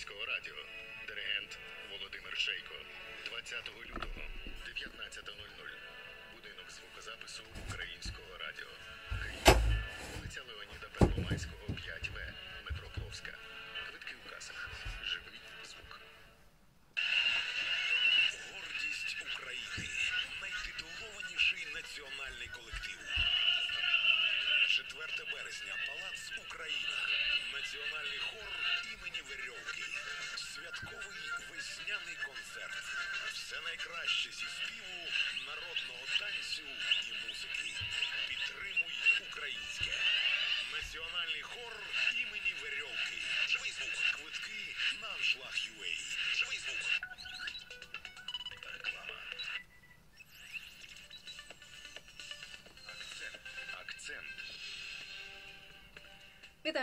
Українського радіо. Диригент Володимир Шейко. 20 лютого, 19.00. Будинок звукозапису Українського радіо. Київ. Вулиця Леоніда Первомайського, 5В. Метро Пловська. Квитки у касах. Живий звук. Гордість України. Найтитулованіший національний колектив. 4 березня. Палац Україна. Національний хор імені Верьовки. Найкраще зі співу, народного танцю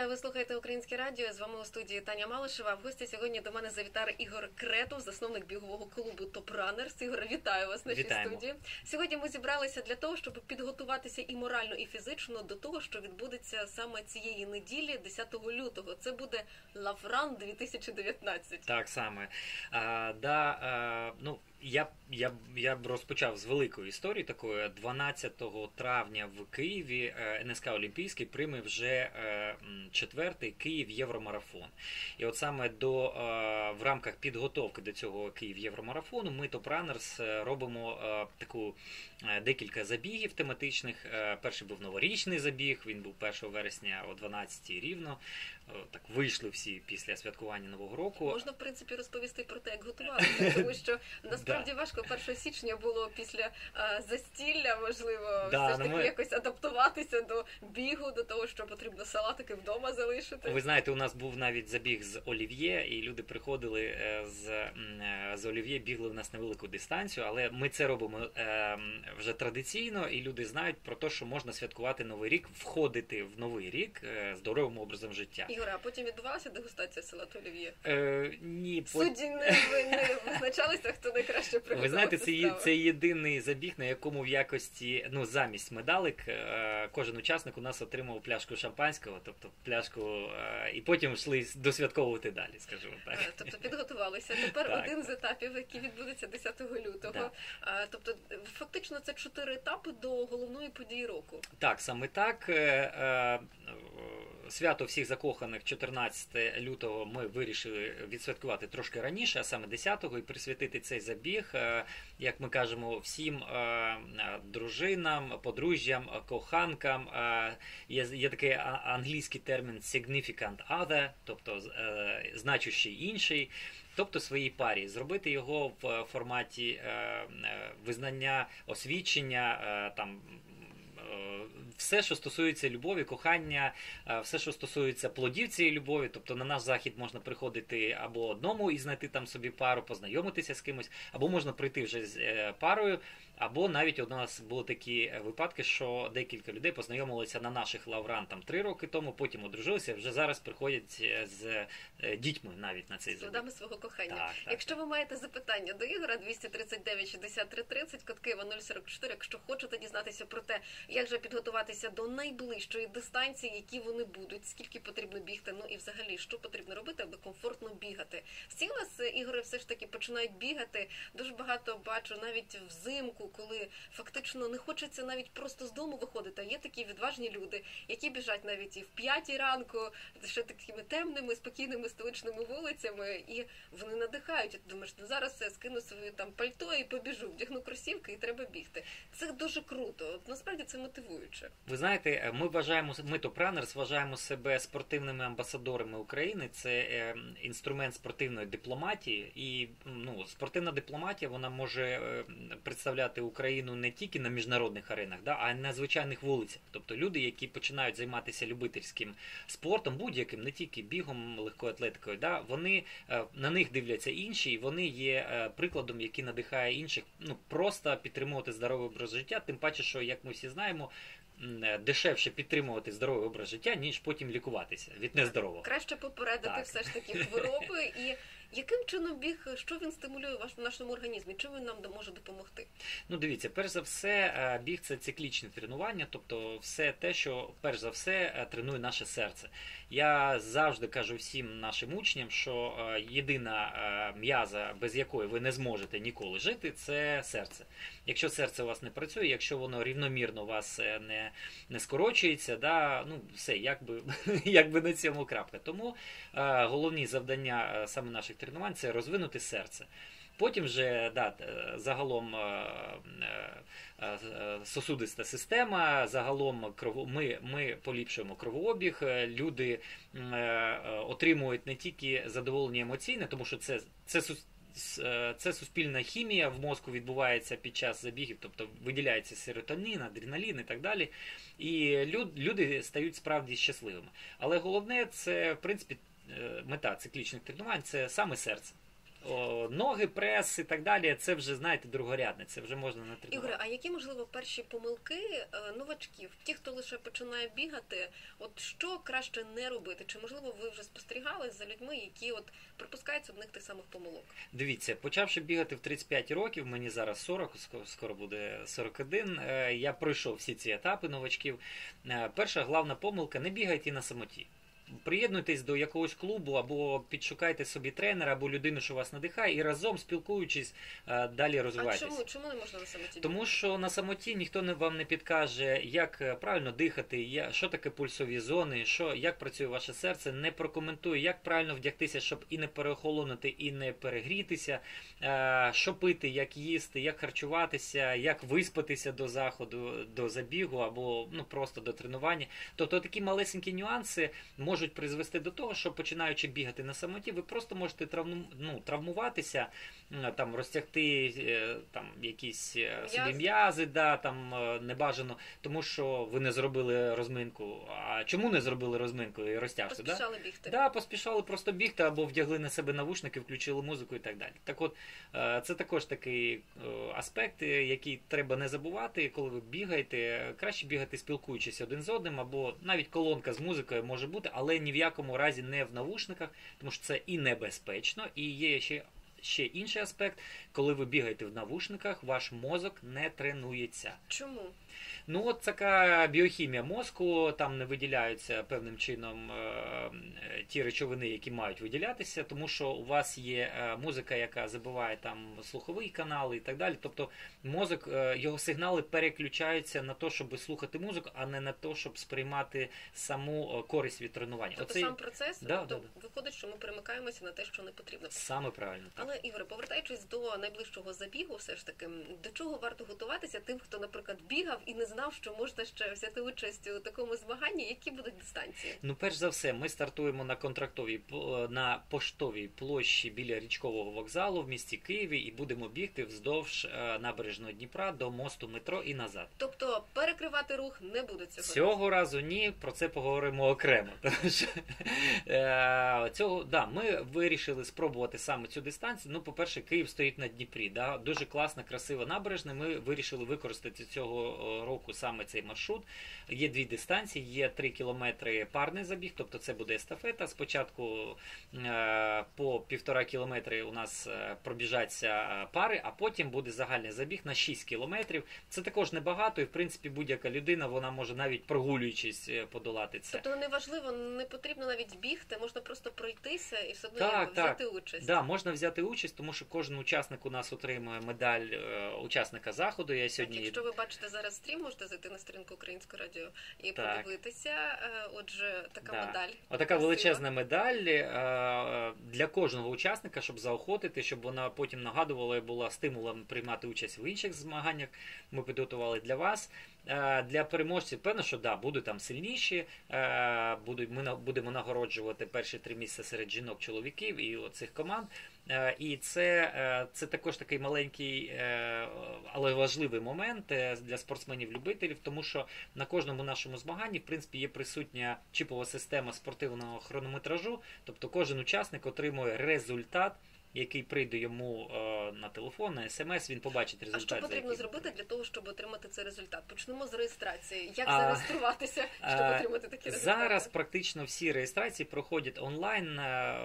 ви слухаєте Українське Радіо. З вами у студії Таня Малишева. В гості сьогодні до мене завітав Ігор Кретов, засновник бігового клубу Топ Ранерс. Ігор, вітаю вас в нашій Вітаємо. студії. Сьогодні ми зібралися для того, щоб підготуватися і морально, і фізично до того, що відбудеться саме цієї неділі, 10 лютого. Це буде Лавран 2019. Так саме. А, да, а, ну, я, я, я б розпочав з великої історії такої. 12 травня в Києві е, НСК Олімпійський прийме вже е, четвертий Київ Євромарафон. І от саме до, е, в рамках підготовки до цього Київ Євромарафону ми е, робимо таку декілька забігів тематичних. Перший був новорічний забіг, він був 1 вересня о 12 рівно. Так вийшли всі після святкування Нового року. Можна в принципі розповісти про те, як готувалися, тому що насправді важко 1 січня було після а, застілля, можливо, Да, все ж ну таки ми- якось адаптуватися до бігу, до того, що потрібно салатики вдома залишити. Ви знаєте, у нас був навіть забіг з Олів'є, і люди приходили е, з, е, з Олів'є, бігли в нас невелику дистанцію, але ми це робимо е, вже традиційно, і люди знають про те, що можна святкувати новий рік, входити в новий рік е, здоровим образом життя. Ігоре, а потім відбувалася дегустація салату олів'є. Е, ні, Судді не, не визначалися, хто найкраще приготував Ви знаєте, це, є- це єдиний забіг, на якому в якості, ну, замість медалик, е, кожен учасник у нас отримав пляшку шампанського, тобто пляшку, е, і потім йшли досвятковувати далі, скажімо так. Е, Тобто підготувалися. Тепер Так. один з етапів, який відбудеться 10 лютого. Да. Тобто, фактично, це чотири етапи до головної події року. Так, саме так. Свято всіх закоханих 14 лютого ми вирішили відсвяткувати трошки раніше, а саме 10-го, і присвятити цей забіг, е, як ми кажемо, всім е, дружинам, подружжям, коханкам. Е, Є, є такий англійський термін significant other, тобто значущий інший. Тобто своїй парі зробити його в форматі е, визнання, освідчення, е, там все, що стосується любові, кохання, е, все, що стосується плодів цієї любові, тобто на наш захід можна приходити або одному і знайти там собі пару, познайомитися з кимось, або можна прийти вже з е, парою, або навіть у нас були такі е, випадки, що декілька людей познайомилися на наших лавран там три роки тому, потім одружилися, вже зараз приходять е, з е, дітьми навіть на цей з плодами свого кохання. Так, так, Якщо ви маєте запитання до Ігора 239 63 30, код Києва 044, якщо хочете дізнатися про те, як же підготуватися до найближчої дистанції, які вони будуть, скільки потрібно бігти, ну і взагалі що потрібно робити, аби комфортно бігати. Всі у нас ігори все ж таки починають бігати. Дуже багато бачу навіть взимку, коли фактично не хочеться навіть просто з дому виходити. А є такі відважні люди, які біжать навіть і в п'ятій ранку, ще такими темними, спокійними столичними вулицями, і вони надихають. Ти думаєш, ну зараз все скину своє там пальто і побіжу, вдягну кросівки і треба бігти. Це дуже круто. От насправді це мотивуюче. Ви знаєте, ми вважаємо ми то Пранерс вважаємо себе спортивними амбасадорами України. Це е, інструмент спортивної дипломатії, і ну спортивна дипломатія вона може е, представляти Україну не тільки на міжнародних аренах, да, а й на звичайних вулицях. Тобто люди, які починають займатися любительським спортом, будь-яким, не тільки бігом, легкою атлетикою, да, вони е, на них дивляться інші, і вони є е, прикладом, який надихає інших. Ну просто підтримувати здоровий образ життя. Тим паче, що як ми всі знаємо, е, дешевше підтримувати здоровий образ життя, ніж потім лікуватися від нездорового. Краще попередити Так. все ж таки хвороби і Яким чином біг, що він стимулює в нашому організмі? Чим він нам може допомогти? Ну, дивіться, перш за все, е, біг це циклічне тренування, тобто все те, що перш за все е, тренує наше серце. Я завжди кажу всім нашим учням, що е, єдина м'яза, без якої ви не зможете ніколи жити, це серце. Якщо серце у вас не працює, якщо воно рівномірно у вас не, не скорочується, да, ну все, якби, якби на цьому крапка. Тому головні завдання саме наших тренувань це розвинути серце. Потім вже да, е, загалом е, е, сосудиста система, загалом ми, ми поліпшуємо кровообіг, люди отримують не тільки задоволення емоційне, тому що це, це, це суспільна хімія в мозку відбувається під час забігів, тобто виділяється серотонін, адреналін і так далі. І люд, люди стають справді щасливими. Але головне це, в принципі, мета циклічних тренувань це саме серце. О, ноги, прес і так далі, це вже, знаєте, другорядне, це вже можна не тренувати. Ігоре, а які можливо перші помилки е, новачків, ті, хто лише починає бігати, от що краще не робити? Чи можливо ви вже спостерігали за людьми, які от припускаються одних тих самих помилок? Дивіться, почавши бігати в 35 років, мені зараз 40, ско- скоро буде 41, е, я пройшов всі ці етапи новачків. Е, Перша главна помилка не бігайте на самоті. Приєднуйтесь до якогось клубу або підшукайте собі тренера або людину, що вас надихає, і разом спілкуючись е, далі А чому чому не можна на самоті? Тому що на самоті ніхто не вам не підкаже, як е, правильно дихати, що таке пульсові зони, що як працює ваше серце, не прокоментує, як правильно вдягтися, щоб і не переохолонути, і не перегрітися, е, що пити, як їсти, як харчуватися, як виспатися до заходу, до забігу або ну просто до тренування. Тобто такі малесенькі нюанси можуть призвести до того, що починаючи бігати на самоті, ви просто можете травну, ну, травмуватися, там розтягти е, там якісь е, собі М'язи. да, там е, небажано, тому що ви не зробили розминку. А чому не зробили розминку і розтяжку? Да? Поспішали бігти. Да, поспішали просто бігти або вдягли на себе навушники, включили музику і так далі. Так от, це також такий аспект, який треба не забувати, коли ви бігаєте. Краще бігати спілкуючись один з одним, або навіть колонка з музикою може бути, але ні в якому разі не в навушниках, тому що це і небезпечно, і є ще. Ще інший аспект, коли ви бігаєте в навушниках, ваш мозок не тренується. Чому? Ну, от така біохімія мозку, там не виділяються певним чином е, е, ті речовини, які мають виділятися, тому що у вас є е, музика, яка забиває там слуховий канал і так далі. Тобто мозок, його сигнали переключаються на те, щоб слухати музику, а не на те, щоб сприймати саму користь від тренування. Тобто Оцей сам процес, Да, тобто да, виходить, що ми перемикаємося на те, що не потрібно. саме правильно. Так. Але Ігоре, повертаючись до найближчого забігу, все ж таки, до чого варто готуватися тим, хто, наприклад, бігав і не знав, що можна ще взяти участь у такому змаганні, які будуть дистанції? Ну, перш за все, ми стартуємо на контрактовій на поштовій площі біля річкового вокзалу в місті Києві і будемо бігти вздовж е, набережного Дніпра до мосту метро і назад. Тобто перекривати рух не буде цього. Цього разу ні, про це поговоримо окремо. Тому що, е, цього, да, ми вирішили спробувати саме цю дистанцію. Ну, по-перше, Київ стоїть на Дніпрі. Да, дуже класна, красива набережна. Ми вирішили використати цього е, року саме цей маршрут. Є дві дистанції, є 3 кілометри парний забіг, тобто це буде естафета. Спочатку е, по півтора кілометри у нас е, пробіжаться е, пари, а потім буде загальний забіг на 6 кілометрів. Це також небагато, і в принципі будь-яка людина вона може навіть прогулюючись подолати це. Тобто неважливо, не потрібно навіть бігти, можна просто пройтися і все одно Так, якби так. взяти участь. Да, можна взяти участь, тому що кожен учасник у нас отримує медаль учасника заходу. Я Так, якщо ви бачите зараз стрім, можете зайти на сторінку Українського радіо і Так. подивитися. Е, Отже, така Да. медаль. Отака красива. величезна медаль е, для кожного учасника, щоб заохотити, щоб вона потім нагадувала і була стимулом приймати участь в інших змаганнях. Ми підготували для вас. Е, Для переможців, певно, що да, будуть там сильніші. Будуть, ми будемо нагороджувати перші три місця серед жінок, чоловіків і оцих команд. Е, І це, е, це також такий маленький, е, але важливий момент для спортсменів-любителів, тому що на кожному нашому змаганні, в принципі, є присутня чіпова система спортивного хронометражу, тобто кожен учасник отримує результат який прийде йому е, на телефон, на смс, він побачить А що потрібно який- зробити для того, щоб отримати цей результат? Почнемо з реєстрації. Як А, зареєструватися, щоб Е, отримати такі результати? Зараз практично всі реєстрації проходять онлайн. Е,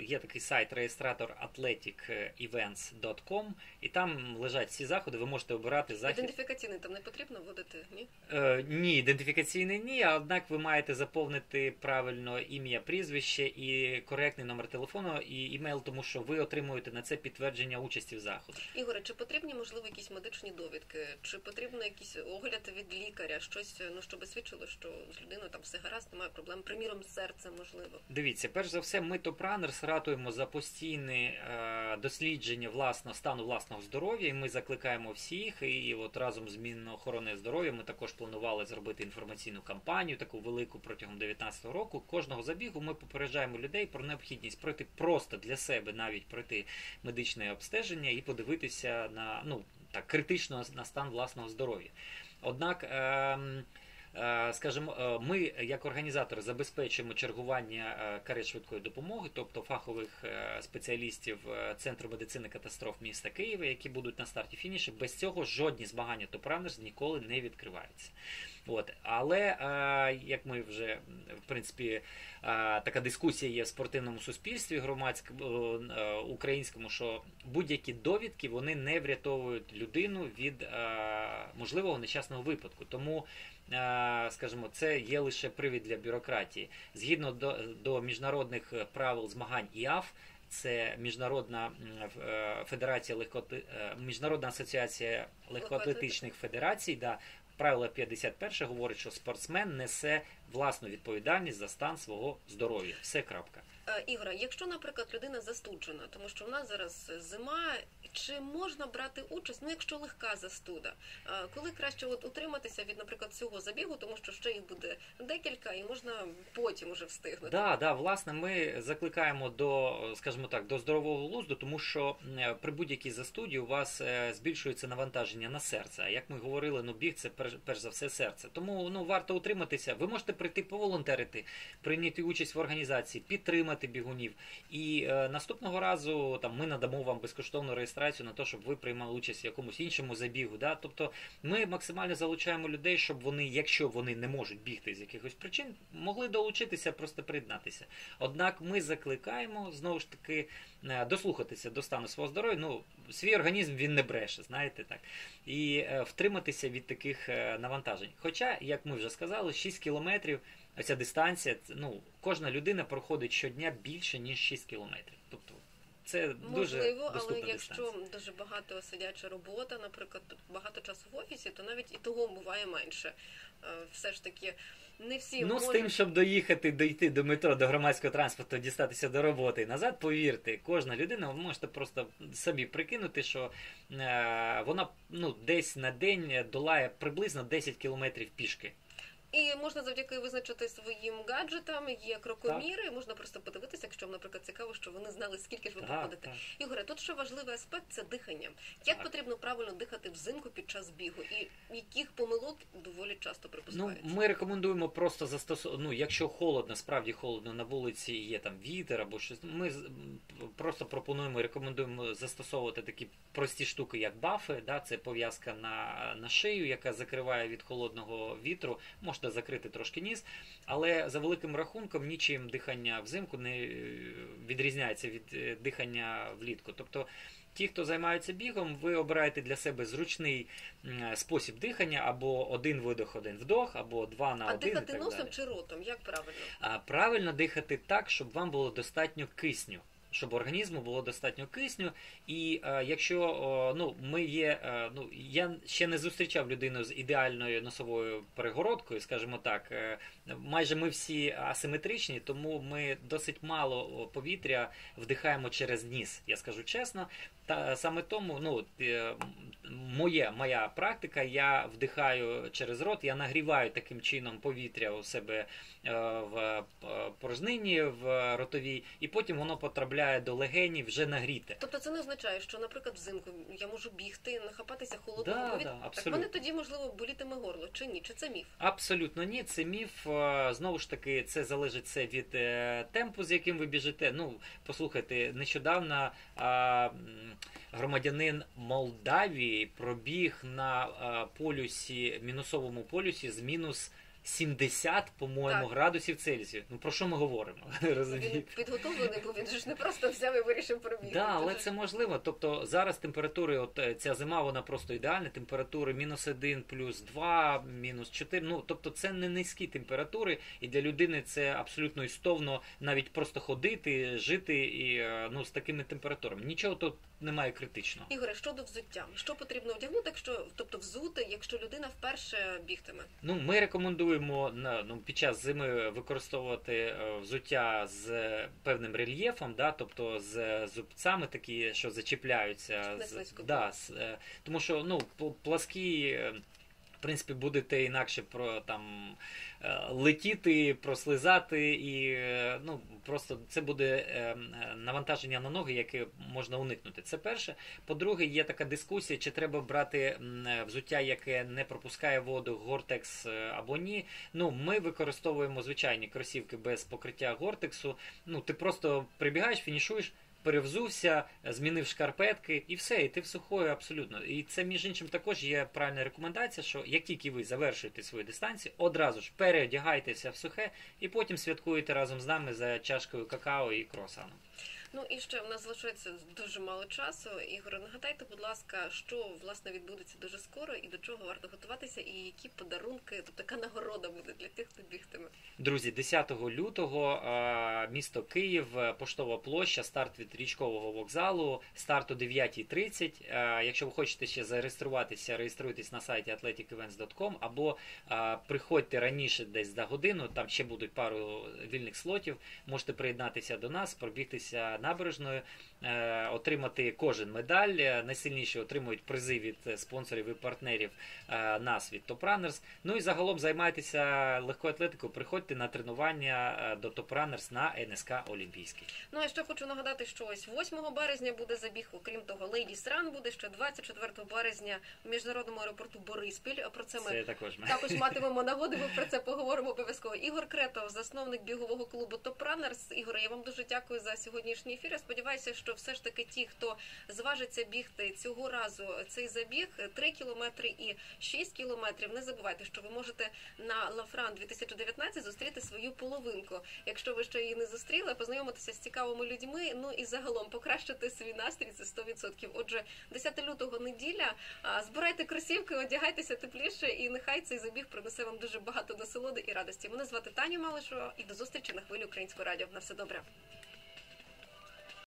Є такий сайт реєстратор athleticevents.com, і там лежать всі заходи. Ви можете обирати захід. Ідентифікаційний там не потрібно вводити, ні? Е, ні, ідентифікаційний ні, однак ви маєте заповнити правильно ім'я, прізвище і коректний номер телефону і імейл, тому що ви отримуєте на це підтвердження участі в заході. Ігоре, чи потрібні можливо якісь медичні довідки, чи потрібно якийсь огляд від лікаря, щось ну щоб свідчило, що з людиною там все гаразд, немає проблем, приміром, з серцем можливо. Дивіться, перш за все, ми Топранерс ратуємо за постійне е, дослідження власного стану власного здоров'я, і ми закликаємо всіх. І от разом з Мінохорони здоров'я ми також планували зробити інформаційну кампанію, таку велику протягом 2019 року. Кожного забігу ми попереджаємо людей про необхідність пройти просто для себе, навіть пройти медичне обстеження і подивитися на ну так критично на стан власного здоров'я. Однак. ем, Е, Скажімо, е, ми як організатори забезпечуємо чергування е, карет швидкої допомоги, тобто фахових е, спеціалістів Центру медицини катастроф міста Києва, які будуть на старті фініші. Без цього жодні змагання Топранерс ніколи не відкриваються. От. Але е, як ми вже в принципі е, така дискусія є в спортивному суспільстві громадському е, українському, що будь-які довідки вони не врятовують людину від е, можливого нещасного випадку. Тому е, скажімо, це є лише привід для бюрократії. Згідно до, до міжнародних правил змагань ІАФ, це міжнародна е, федерація легкоти, е, міжнародна асоціація легкоатлетичних федерацій. Да, правило 51 говорить, що спортсмен несе власну відповідальність за стан свого здоров'я. Все крапка. Е, Ігоре, якщо, наприклад, людина застуджена, тому що в нас зараз зима, чи можна брати участь, ну якщо легка застуда, Е, коли краще от утриматися від, наприклад, цього забігу, тому що ще їх буде декілька, і можна потім уже встигнути. Да, да, власне, ми закликаємо до, скажімо так, до здорового глузду, тому що е, при будь-якій застуді у вас збільшується навантаження на серце. А як ми говорили, ну біг це перш за все серце. Тому ну варто утриматися. Ви можете прийти поволонтерити, прийняти участь в організації, підтримати бігунів. І е, наступного разу там ми надамо вам безкоштовну реєстрацію на те, щоб ви приймали участь в якомусь іншому забігу. Да? Тобто ми максимально залучаємо людей, щоб вони, якщо вони не можуть бігти з якихось причин, могли долучитися, просто приєднатися. Однак ми закликаємо знову ж таки е, дослухатися до стану свого здоров'я. Ну, свій організм він не бреше, знаєте так, і е, втриматися від таких е, навантажень. Хоча, як ми вже сказали, 6 кілометрів, оця дистанція, ну, кожна людина проходить щодня більше ніж 6 кілометрів. Тобто це дуже Можливо, але якщо дистанція. дуже багато сидяча робота, наприклад, багато часу в офісі, то навіть і того буває менше. Е, Все ж таки, не всі Ну, з тим, щоб доїхати, дойти до метро, до громадського транспорту, дістатися до роботи і назад, повірте, кожна людина, ви можете просто собі прикинути, що е, вона ну, десь на день долає приблизно 10 кілометрів пішки. І можна завдяки визначити своїм гаджетам, є крокоміри, можна просто подивитися, якщо вам, наприклад, цікаво, що вони знали, скільки ж ви Так, проходите. так. Ігоре, тут ще важливий аспект це дихання. Як Так. потрібно правильно дихати взимку під час бігу, і яких помилок часто Ну, ми рекомендуємо просто застосовувати, ну, якщо холодно, справді холодно на вулиці, є там вітер або щось, ми просто пропонуємо рекомендуємо застосовувати такі прості штуки, як бафи, да, це пов'язка на, на шию, яка закриває від холодного вітру, можете закрити трошки ніс, але за великим рахунком нічим дихання взимку не е, відрізняється від е, дихання влітку. Тобто Ті, хто займаються бігом, ви обираєте для себе зручний спосіб дихання, або один видох, один вдох, або два на а один. і дихати носом далі. чи ротом? Як правильно? А правильно дихати так, щоб вам було достатньо кисню. Щоб організму було достатньо кисню, і е, якщо о, ну ми є, е, ну я ще не зустрічав людину з ідеальною носовою перегородкою, скажімо так. Е, майже ми всі асиметричні, тому ми досить мало повітря вдихаємо через ніс. Я скажу чесно. Та саме тому, ну е, моє, моя практика, я вдихаю через рот, я нагріваю таким чином повітря у себе е, в е, порожнині, в ротовій, і потім воно потрапляє до легенів вже нагріте. Тобто це не означає, що, наприклад, взимку я можу бігти, нахапатися холодного Да, повітря. да, так мене тоді можливо болітиме горло, чи ні? Чи це міф? Абсолютно ні, це міф. Знову ж таки, це залежить все від темпу, з яким ви біжите. Ну, послухайте, нещодавно громадянин Молдавії пробіг на полюсі, мінусовому полюсі з мінус 70, по-моєму, Так. градусів Цельсію. Ну про що ми говоримо? Він Розумієте? підготовлений, бо він ж не просто взяв і вирішив пробігти. Да, але це можливо. Тобто зараз температури, от е, ця зима, вона просто ідеальна. Температури мінус 1, плюс 2, мінус 4. Ну тобто це не низькі температури, і для людини це абсолютно істовно навіть просто ходити, жити і е, ну з такими температурами. Нічого тут немає критичного. Ігоре, щодо взуття, що потрібно вдягнути, якщо тобто взути, якщо людина вперше бігтиме? Ну, ми рекомендуємо на ну під час зими використовувати е, взуття з певним рельєфом, да, тобто з зубцями, такі, що зачіпляються, з, да, з, е, тому що ну пл- пласкі. В принципі, будете інакше про там е, летіти, прослизати, і е, ну просто це буде е, навантаження на ноги, яке можна уникнути. Це перше. По-друге, є така дискусія, чи треба брати взуття, яке не пропускає воду, гортекс або ні. Ну, ми використовуємо звичайні кросівки без покриття гортексу. Ну, ти просто прибігаєш, фінішуєш. Перевзувся, змінив шкарпетки і все, і ти в сухою абсолютно. І це, між іншим, також є правильна рекомендація, що як тільки ви завершуєте свою дистанцію, одразу ж переодягайтеся в сухе і потім святкуєте разом з нами за чашкою какао і круасаном. Ну і ще в нас залишається дуже мало часу. Ігоре, нагадайте, будь ласка, що власне відбудеться дуже скоро і до чого варто готуватися, і які подарунки, тобто яка нагорода буде для тих, хто бігтиме. Друзі, 10 лютого е, місто Київ, е, поштова площа, старт від річкового вокзалу, старт о 9.30. Е, Якщо ви хочете ще зареєструватися, реєструйтесь на сайті athleticevents.com або приходьте раніше десь за годину, там ще будуть пару вільних слотів. Можете приєднатися до нас, пробігтися набережною, е, отримати кожен медаль. Найсильніші отримують призи від е, спонсорів і партнерів е, нас від Runners. Ну і загалом займайтеся легкою атлетикою. Приходьте на тренування до Runners на НСК Олімпійський. Ну а ще хочу нагадати, що ось 8 березня буде забіг. Окрім того, Ladies Run буде ще 24 березня в міжнародному аеропорту Бориспіль. Про це ми Це також. Також матимемо нагоду, ми про це поговоримо обов'язково. Ігор Кретов, засновник бігового клубу Runners. Ігоре, я вам дуже дякую за сьогоднішній ефір. Я сподіваюся, що все ж таки ті, хто зважиться бігти цього разу цей забіг 3 кілометри і 6 кілометрів. Не забувайте, що ви можете на Лафран 2019 зустріти свою половинку. Якщо ви ще її не зустріли, познайомитися з цікавими людьми. Ну і загалом покращити свій настрій це 100%. Отже, 10 лютого неділя. Збирайте кросівки, одягайтеся тепліше, і нехай цей забіг принесе вам дуже багато насолоди і радості. Мене звати Таня Малишова, і до зустрічі на хвилі українського радіо. На все добре.